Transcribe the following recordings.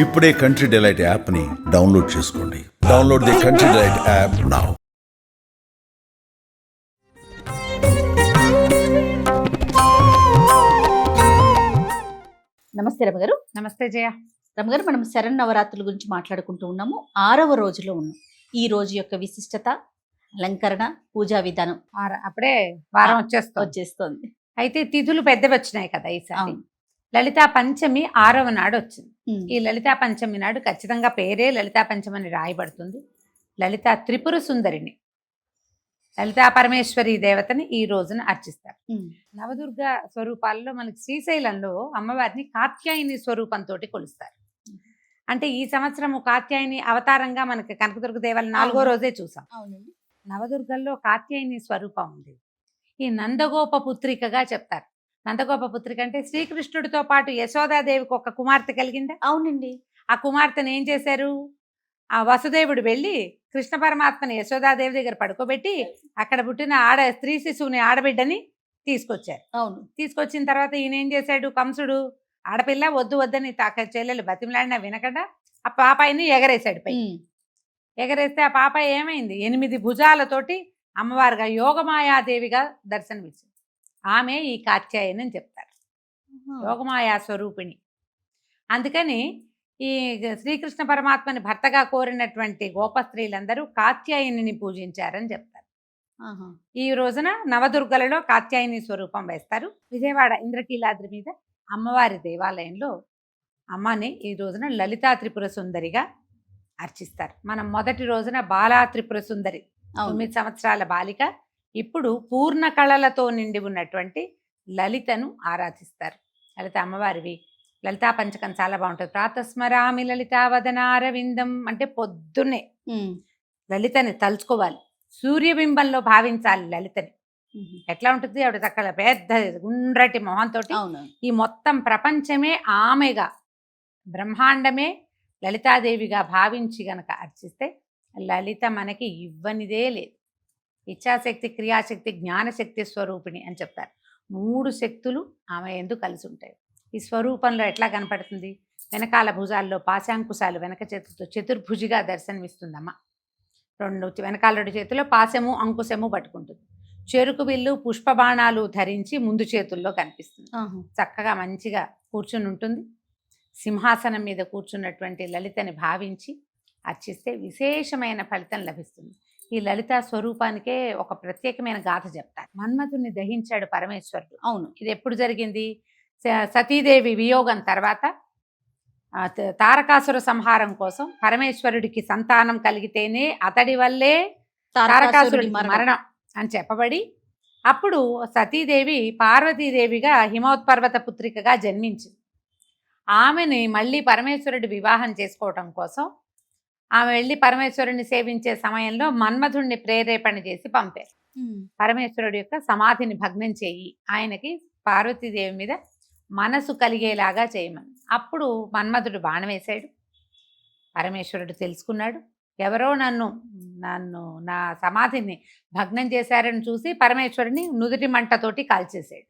ఇప్పుడే country Delight యాప్ని download చేసుకోండి. Download the Country Delight app now నమస్తే రమగారు. నమస్తే జయ. రమగారు మనం శరణ్ నవరాత్రుల గురించి మాట్లాడుకుంటూ ఉన్నాము. ఆరవ రోజులో ఉన్నాం. ఈ రోజు యొక్క విశిష్టత అలంకరణ పూజా విధానం. అప్పుడే వారం వచ్చేస్తుంది. వచ్చేస్తోంది. అయితే తిథులు పెద్దవి వచ్చినాయి కదా ఈసారి. లలితా పంచమి ఆరవ నాడు వచ్చింది. ఈ లలితా పంచమి నాడు ఖచ్చితంగా పేరే లలితా పంచమి అని రాయబడుతుంది. లలితా త్రిపుర సుందరిని లలితా పరమేశ్వరి దేవతని ఈ రోజున అర్చిస్తారు. నవదుర్గ స్వరూపాల్లో మనకి శ్రీశైలంలో అమ్మవారిని కాత్యాయని స్వరూపంతో కొలుస్తారు. అంటే ఈ సంవత్సరము కాత్యాయని అవతారంగా మనకి కనకదుర్గ దేవాలయం నాలుగో. రోజే చూసాం. నవదుర్గల్లో కాత్యాయని స్వరూపం ఉంది. ఈ నందగోప పుత్రికగా చెప్తారు. నందగోప పుత్రిక అంటే శ్రీకృష్ణుడితో పాటు యశోదాదేవికి ఒక కుమార్తె కలిగిందా? అవునండి. ఆ కుమార్తెను ఏం చేశారు? ఆ వసుదేవుడు వెళ్ళి కృష్ణ పరమాత్మని యశోదాదేవి దగ్గర పడుకోబెట్టి అక్కడ పుట్టిన ఆడ స్త్రీ శిశువుని ఆడబిడ్డని తీసుకొచ్చారు. అవును. తీసుకొచ్చిన తర్వాత ఈయన ఏం చేశాడు? కంసుడు ఆడపిల్ల వద్దు వద్దని తాక చెల్లెలు బతిమలాడినా వినకుండా ఆ పాపాయిని ఎగరేశాడు పై. ఎగరేస్తే ఆ పాప ఏమైంది? ఎనిమిది భుజాలతోటి అమ్మవారిగా యోగమాయాదేవిగా దర్శనమిచ్చింది. ఆమె ఈ కాత్యాయని అని చెప్తారు. యోగమాయా స్వరూపిణి. అందుకని ఈ శ్రీకృష్ణ పరమాత్మని భర్తగా కోరినటువంటి గోప స్త్రీలందరూ కాత్యాయనిని పూజించారని చెప్తారు. ఈ రోజున నవదుర్గలలో కాత్యాయని స్వరూపం వేస్తారు. విజయవాడ ఇంద్రకీలాద్రి మీద అమ్మవారి దేవాలయంలో అమ్మని ఈ రోజున లలితా త్రిపుర సుందరిగా అర్చిస్తారు. మనం మొదటి రోజున బాలా త్రిపుర సుందరి తొమ్మిది సంవత్సరాల బాలిక ఇప్పుడు పూర్ణ కళలతో నిండి ఉన్నటువంటి లలితను ఆరాధిస్తారు. లలిత అమ్మవారివి. లలితా పంచకం చాలా బాగుంటుంది. ప్రాతస్మరామి లలితా వదనారవిందం అంటే పొద్దున్నే. లలితని తలుచుకోవాలి. సూర్యబింబంలో భావించాలి లలితని. ఎట్లా ఉంటుంది? ఆవిడ చక్కగా పెద్ద గుండ్రటి మొహంతో ఈ మొత్తం ప్రపంచమే ఆమెగా బ్రహ్మాండమే లలితాదేవిగా భావించి గనక అర్చిస్తే లలిత మనకి ఇవ్వనిదే లేదు. ఇచ్ఛాశక్తి క్రియాశక్తి జ్ఞానశక్తి స్వరూపిణి అని చెప్తారు. మూడు శక్తులు ఆమె ఎందుకు కలిసి ఉంటాయి. ఈ స్వరూపంలో ఎట్లా కనపడుతుంది? వెనకాల భుజాల్లో పాశాంకుశాలు వెనక చేతులతో చతుర్భుజిగా దర్శనమిస్తుందమ్మ. రెండు వెనకాల రెండు చేతుల్లో పాశము అంకుశము పట్టుకుంటుంది. చెరుకు బిల్లు పుష్పబాణాలు ధరించి ముందు చేతుల్లో కనిపిస్తుంది. చక్కగా మంచిగా కూర్చుని ఉంటుంది. సింహాసనం మీద కూర్చున్నటువంటి లలితని భావించి అర్చిస్తే విశేషమైన ఫలితం లభిస్తుంది. ఈ లలిత స్వరూపానికే ఒక ప్రత్యేకమైన గాథ చెప్తారు. మన్మధుని దహించాడు పరమేశ్వరుడు. అవును. ఇది ఎప్పుడు జరిగింది? సతీదేవి వియోగం తర్వాత తారకాసుర సంహారం కోసం పరమేశ్వరుడికి సంతానం కలిగితేనే అతడి వల్లే తారకాసురుడి. మరణం. అని చెప్పబడి అప్పుడు సతీదేవి పార్వతీదేవిగా హిమోత్పర్వత పుత్రికగా జన్మించింది. ఆమెని మళ్ళీ పరమేశ్వరుడి వివాహం చేసుకోవటం కోసం ఆమె వెళ్ళి పరమేశ్వరుడిని సేవించే సమయంలో మన్మధుణ్ణి ప్రేరేపణ చేసి పంపారు. పరమేశ్వరుడి యొక్క సమాధిని భగ్నం చేయి. ఆయనకి పార్వతీదేవి మీద మనసు కలిగేలాగా చేయమని. అప్పుడు మన్మధుడు బాణం వేశాడు పరమేశ్వరుడు తెలుసుకున్నాడు. ఎవరో నన్ను నన్ను నా సమాధిని భగ్నం చేశారని చూసి పరమేశ్వరుని నుదుటి మంటతోటి కాల్చేశాడు.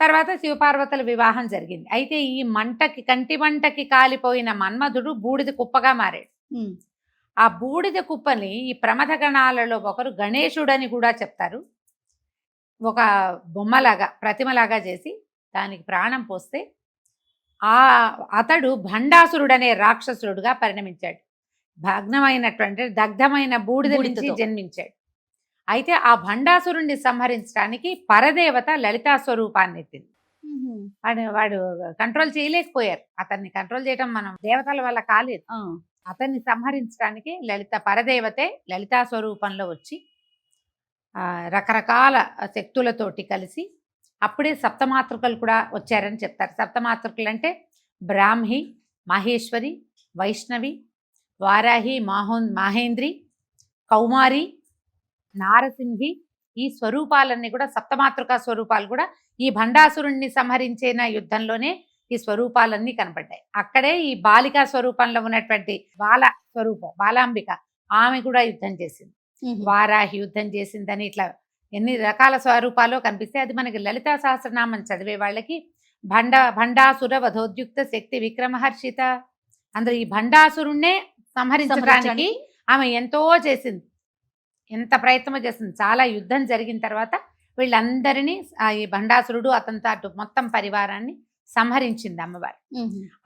తర్వాత శివపార్వతుల వివాహం జరిగింది. అయితే ఈ మంటకి కంటి మంటకి కాలిపోయిన మన్మధుడు బూడిద కుప్పగా మారాడు. ఆ బూడిద కుప్పని ఈ ప్రమథ గణాలలో ఒకరు గణేశుడని కూడా చెప్తారు. ఒక బొమ్మలాగా ప్రతిమలాగా చేసి దానికి ప్రాణం పోస్తే ఆ అతడు భండాసురుడనే రాక్షసుడుగా పరిణమించాడు. భగ్నమైనటువంటి దగ్ధమైన బూడిద నుంచి. జన్మించాడు. అయితే ఆ భండాసురుణ్ణి సంహరించడానికి పరదేవత లలితా స్వరూపాన్ని ఎత్తింది. వాడు వాడు కంట్రోల్ చేయలేకపోయారు. అతన్ని కంట్రోల్ చేయడం మనం దేవతల వల్ల కాలేదు. అతన్ని సంహరించడానికి లలిత పరదేవతే లలితా స్వరూపంలో వచ్చి రకరకాల శక్తులతోటి కలిసి అప్పుడే సప్తమాతృకలు కూడా వచ్చారని చెప్తారు. సప్తమాతృకలు అంటే బ్రాహ్మి మహేశ్వరి వైష్ణవి వారాహి మాహోన్ మహేంద్రి కౌమారి నారసింహి ఈ స్వరూపాలన్నీ కూడా సప్తమాతృకా స్వరూపాలు కూడా ఈ భండాసురుణ్ణి సంహరించిన యుద్ధంలోనే ఈ స్వరూపాలన్నీ కనపడ్డాయి. అక్కడే ఈ బాలికా స్వరూపంలో ఉన్నటువంటి బాల స్వరూపం బాలాంబిక ఆమె కూడా యుద్ధం చేసింది. వారాహి యుద్ధం చేసిందని ఇట్లా ఎన్ని రకాల స్వరూపాలు కనిపిస్తే అది మనకి లలితా సహస్రనామం చదివే వాళ్ళకి భండ భండాసుర వధోద్యుక్త శక్తి విక్రమహర్షిత. అందులో ఈ భండాసురుణ్ణే సంహరించడానికి ఆమె ఎంతో చేసింది. ఎంత ప్రయత్నం చేసింది. చాలా యుద్ధం జరిగిన తర్వాత వీళ్ళందరినీ ఈ భండాసురుడు అతనితో అటు మొత్తం పరివారాన్ని సంహరించింది అమ్మవారు.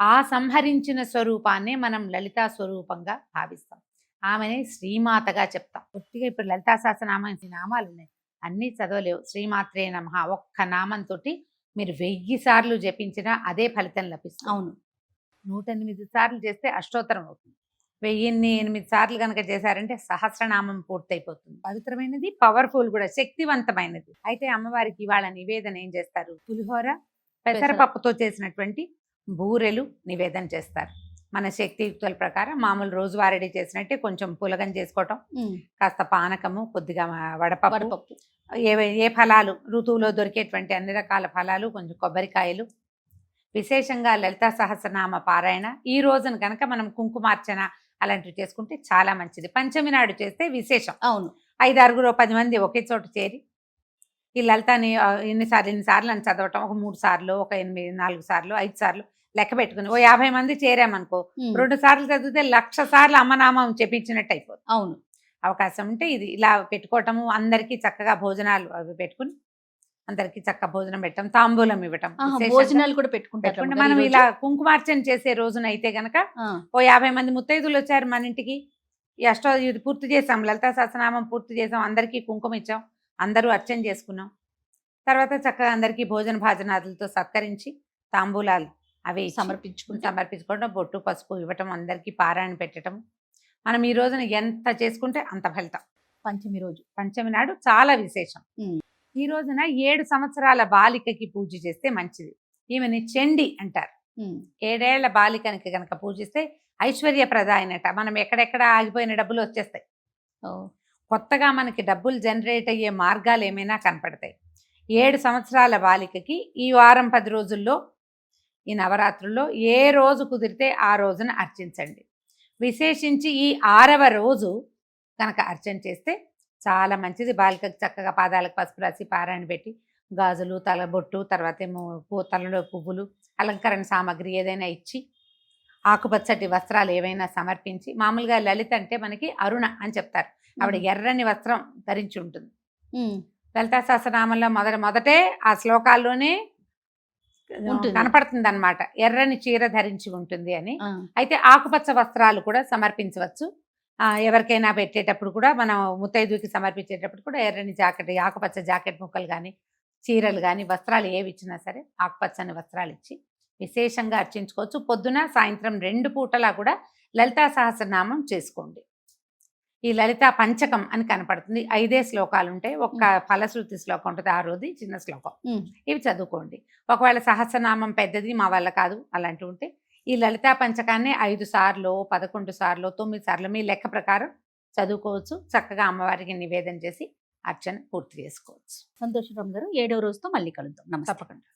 ఆ సంహరించిన స్వరూపాన్ని మనం లలితా స్వరూపంగా భావిస్తాం. ఆమెని శ్రీమాతగా చెప్తాం. పూర్తిగా ఇప్పుడు లలితా సహస్రనామం నామాలు ఉన్నాయి? అన్నీ చదవలేవు. శ్రీమాత్రే నమ ఒక్క నామంతో మీరు వెయ్యి సార్లు జపించినా అదే ఫలితం లభిస్తుంది. అవును. నూట ఎనిమిది సార్లు చేస్తే అష్టోత్తరం అవుతుంది. వెయ్యిన్ని ఎనిమిది సార్లు కనుక చేశారంటే సహస్రనామం పూర్తయిపోతుంది. పవిత్రమైనది పవర్ఫుల్ కూడా శక్తివంతమైనది. అయితే అమ్మవారికి ఇవాళ నివేదన ఏం చేస్తారు? పులిహోర పెసరపప్పుతో చేసినటువంటి బూరెలు నివేదన చేస్తారు. మన శక్తియుక్తుల ప్రకారం మామూలు రోజువారీ చేసినట్టే కొంచెం పులగం చేసుకోవటం. కాస్త పానకము కొద్దిగా వడపప్పు ఏ ఏ ఫలాలు ఋతువులో దొరికేటువంటి అన్ని రకాల ఫలాలు కొంచెం కొబ్బరికాయలు. విశేషంగా లలితా సహస్రనామ పారాయణ. ఈ రోజున కనుక మనం కుంకుమార్చన అలాంటివి చేసుకుంటే చాలా మంచిది. పంచమి నాడు చేస్తే విశేషం. అవును. ఐదు ఆరుగురు పది మంది ఒకే చోట చేరి ఈ లలితాని ఎన్నిసార్లు ఎన్నిసార్లు అని చదవటం ఒక మూడు సార్లు ఒక ఎనిమిది నాలుగు సార్లు ఐదు సార్లు లెక్క పెట్టుకుని ఓ యాభై మంది చేరామనుకో. రెండు సార్లు చదివితే లక్ష సార్లు అమ్మనామం చెప్పించినట్టు అయిపోతుంది అవును అవకాశం ఉంటే ఇది ఇలా పెట్టుకోవటము అందరికీ చక్కగా భోజనాలు అవి పెట్టుకుని అందరికీ చక్క భోజనం పెట్టడం తాంబూలం ఇవ్వటం భోజనాలు కూడా పెట్టుకుంటారు మనం? ఇలా కుంకుమార్చన చేసే రోజున అయితే గనక ఓ యాభై మంది ముత్తైదులు వచ్చారు మన ఇంటికి అష్టో ఇది పూర్తి చేసాం లలితా సహస్రనామం పూర్తి చేసాం అందరికీ కుంకుమ ఇచ్చాం అందరూ అర్చన చేసుకున్నాం. తర్వాత చక్కగా అందరికీ భోజన భాజనాదులతో సత్కరించి తాంబూలాలు అవి ఇచ్చి సమర్పించుకుంటాం సమర్పించుకోవడం బొట్టు పసుపు ఇవ్వటం అందరికీ పారాయణ పెట్టడం మనం ఈ రోజున ఎంత చేసుకుంటే అంత ఫలితం. పంచమి రోజు. పంచమి నాడు చాలా విశేషం. ఈ రోజున ఏడు సంవత్సరాల బాలికకి పూజ చేస్తే మంచిది. ఈమెని చెండి అంటారు. ఏడేళ్ళ బాలికనికి గనక పూజిస్తే ఐశ్వర్యప్రదాయనట మనం ఎక్కడెక్కడ ఆగిపోయిన డబ్బులు వచ్చేస్తాయి. ఓ, కొత్తగా మనకి డబ్బులు జనరేట్ అయ్యే మార్గాలు ఏమైనా కనపడతాయి. ఏడు సంవత్సరాల బాలికకి ఈ వారం పది రోజుల్లో ఈ నవరాత్రుల్లో ఏ రోజు కుదిరితే ఆ రోజున అర్చించండి. విశేషించి ఈ ఆరవ రోజు కనుక అర్చన చేస్తే చాలా మంచిది. బాలికకు చక్కగా పాదాలకు పసుపు రాసి పారాయణ పెట్టి గాజులు తలబొట్టు తర్వాత ఏమో తలలో పువ్వులు అలంకరణ సామాగ్రి ఏదైనా ఇచ్చి ఆకుపచ్చటి వస్త్రాలు ఏవైనా సమర్పించి మామూలుగా లలిత అంటే మనకి అరుణ అని చెప్తారు. ఆవిడ ఎర్రని వస్త్రం ధరించి ఉంటుంది. లలితా సహస్రనామంలో మొదట మొదటే ఆ శ్లోకాల్లోనే. కనపడుతుంది అనమాట ఎర్రని చీర ధరించి ఉంటుంది అని. అయితే ఆకుపచ్చ వస్త్రాలు కూడా సమర్పించవచ్చు. ఆ, ఎవరికైనా పెట్టేటప్పుడు కూడా మనం ముత్తైదుకి సమర్పించేటప్పుడు కూడా ఎర్రని జాకెట్ ఆకుపచ్చ జాకెట్ ముక్కలు కానీ చీరలు కానీ వస్త్రాలు ఏవి ఇచ్చినా సరే ఆకుపచ్చని వస్త్రాలు ఇచ్చి విశేషంగా అర్చించుకోవచ్చు. పొద్దున సాయంత్రం రెండు పూటలా కూడా లలితా సహస్రనామం చేసుకోండి. ఈ లలితా పంచకం అని కనపడుతుంది. ఐదే శ్లోకాలు ఉంటాయి ఒక్క ఫలశ్రుతి శ్లోకం ఉంటుంది ఆ రోజు చిన్న శ్లోకం. ఇవి చదువుకోండి. ఒకవేళ సహస్రనామం పెద్దది మా వల్ల కాదు అలాంటివి ఉంటే ఈ లలితా పంచకాన్ని ఐదు సార్లు పదకొండు సార్లు తొమ్మిది సార్లు మీ లెక్క ప్రకారం చదువుకోవచ్చు. చక్కగా అమ్మవారికి నివేదన చేసి అర్చన పూర్తి చేసుకోవచ్చు. సంతోషం గారు ఏడవ రోజుతో మళ్ళీ కలుద్దాం. తప్పకుండా.